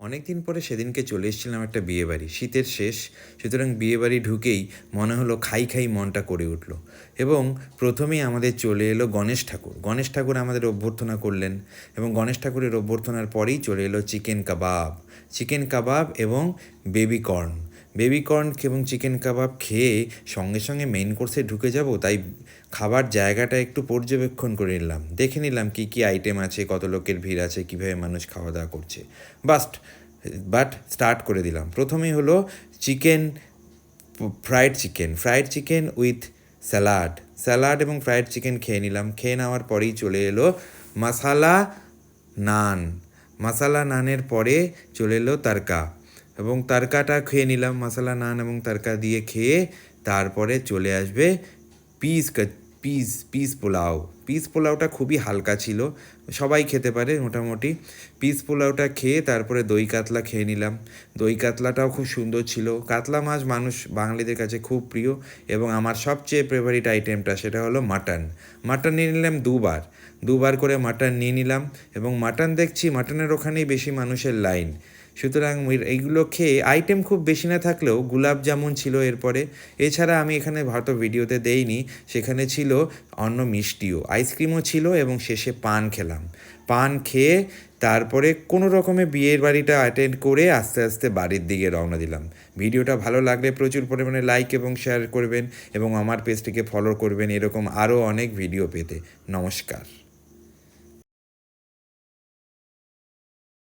অনেক দিন পরে সেদিনকে চলে এসেছিলাম একটা বিয়েবাড়ি। শীতের শেষ, সুতরাং বিয়েবাড়ি ঢুকেই মনে হলো খাই খাই মনটা করে উঠল। এবং প্রথমেই আমাদের চলে এলো গণেশ ঠাকুর। গণেশ ঠাকুর আমাদের অভ্যর্থনা করলেন এবং গণেশ ঠাকুরের অভ্যর্থনার পরেই চলে এলো চিকেন কাবাব। চিকেন কাবাব এবং বেবি কর্ন। বেবি কর্ন এবং চিকেন কাবাব খেয়ে সঙ্গে সঙ্গে মেইন কোর্সে ঢুকে যাব, তাই খাবার জায়গাটা একটু পর্যবেক্ষণ করে নিলাম। দেখে নিলাম কী কী আইটেম আছে, কত লোকের ভিড় আছে, কীভাবে মানুষ খাওয়া দাওয়া করছে। বাস্ট বাট স্টার্ট করে দিলাম। প্রথমেই হলো chicken fried chicken fried chicken with salad salad এবং ফ্রাইড চিকেন খেয়ে নিলাম। খেয়ে নেওয়ার পরেই চলে এলো মশালা নান মশালা নানের পরে চলে এলো তারকা এবং তারকাটা খেয়ে নিলাম, মশালা নান এবং তারকা দিয়ে খেয়ে তারপরে চলে আসবে piece piece piece pulao. Piece পোলাওটা খুবই হালকা ছিল, সবাই খেতে পারে মোটামুটি। পিস পোলাওটা খেয়ে তারপরে দই কাতলা খেয়ে নিলাম। দই কাতলাটাও খুব সুন্দর ছিল। কাতলা মাছ মানুষ, বাঙালিদের কাছে খুব প্রিয় এবং আমার সবচেয়ে ফেভারিট আইটেমটা সেটা হলো মাটন মাটন নিয়ে নিলাম দুবার। দুবার করে মাটন নিয়ে নিলাম এবং মাটন দেখছি মাটনের ওখানেই বেশি মানুষের লাইন সুতরাং এইগুলো খেয়ে আইটেম খুব বেশি না থাকলেও গুলাব জামুন ছিল এরপরে। এছাড়া আমি এখানে হয়তো ভিডিওতে দেইনি, সেখানে ছিল অন্য মিষ্টিও, আইসক্রিমও ছিল এবং শেষে পান খেলাম। পান খেয়ে তারপরে কোনো রকমে বিয়ের বাড়িটা অ্যাটেন্ড করে আস্তে আস্তে বাড়ির দিকে রওনা দিলাম। ভিডিওটা ভালো লাগলে প্রচুর পরিমাণে লাইক এবং শেয়ার করবেন এবং আমার পেজটিকে ফলো করবেন, এরকম আরও অনেক ভিডিও পেতে। নমস্কার।